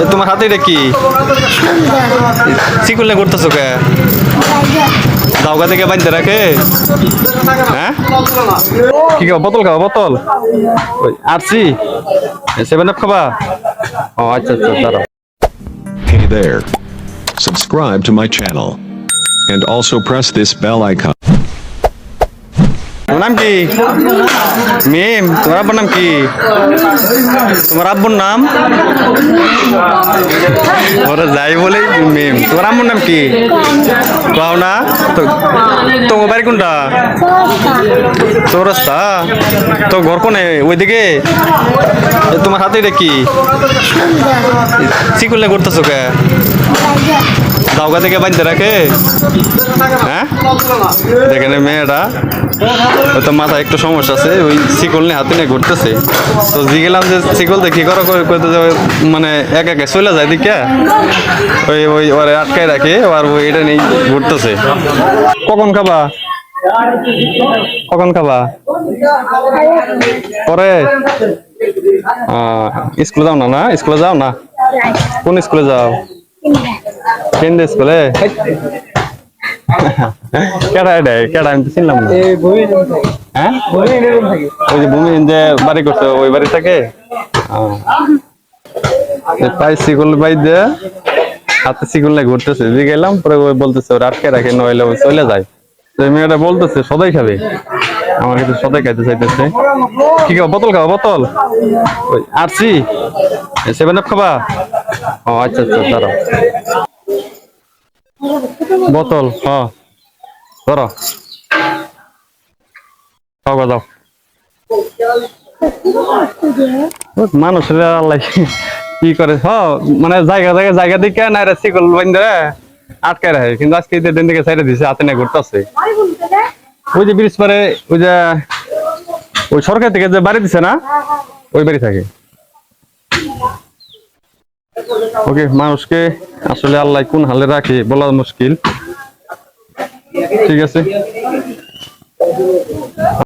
এ, তোমার হাতে এটা কি? চিকুলে করতেছো কে? দাওগা থেকে বাঁধতে রাখে? হ্যাঁ? কি খাও বোতল খাও বোতল? ওই, আরসি? সেভেন আপ খাবা? ও আচ্ছা আচ্ছা দাঁড়াও। Hey there. Subscribe to my channel. And also press this bell icon. নাম কি? মিম, তোমার আব্বুর নাম কি? তোমার আব্বুর নাম? ওরা যাই বলে মিম। তোমার আম্মুর নাম কি? পাও না তো বাড়ি কোনটা? চৌরাস্তা। তো ঘর কোনে? ওইদিকে? তোমার হাতে এটা কি? চিকুলে করতেছো কে? দাওগা থেকে বাঁধতে রাখে? হ্যাঁ? এই মেয়েটা। হয়তো মাথায় একটু সমস্যা আছে, ওই শিকল নিয়ে হাতে নিয়ে ঘুরতেছে। তো জিগেলাম যে শিকল দিয়ে কি করো মানে এক একে চলে যায় দিকে। ওই ওই, ওরে আটকায় রাখে আর ওই এটা নিয়ে ঘুরতেছে। কখন খাবা? কখন খাবা? পরে? স্কুলে যাও না না? স্কুলে যাও না? কোন স্কুলে যাও? কেন্দ্র স্কুলে কেডা কেডা আমি চিনলাম না হ্যাঁ ওই যে ভূমি যে বাড়ি করছে ওই বাড়ি থাকে পাই দিয়ে হাতে সিগুল ঘুরতেছে যে গেলাম পরে ওই বলতেছে ওর আটকে রাখে নইলে চলে যায় তো মেয়েটা বলতেছে সদাই খাবে আমার কাছে সদাই খাইতে চাইতেছে কি খাও বোতল খাও বোতল ওই সেভেন আপ খাবা আচ্ছা আচ্ছা দাঁড়াও। বোতল, হ। ধরো। খাওয়া দাও। কি করে, হ মানে জায়গা জায়গা জায়গা দিকে না রে শিকল বান্ধে আটকায় রাখে। কিন্তু আজকে ঈদের দিন থেকে সাইডে দিছে, হাতে নিয়ে ঘুরতেছে। ওই যে ব্রিজ ওই যে, ওই সরকার থেকে যে বাড়ি দিছে না, ওই বাড়ি থাকে। ওকে মানুষকে আসলে আল্লাহ কোন হালে রাখে বলা মুশকিল। ঠিক আছে?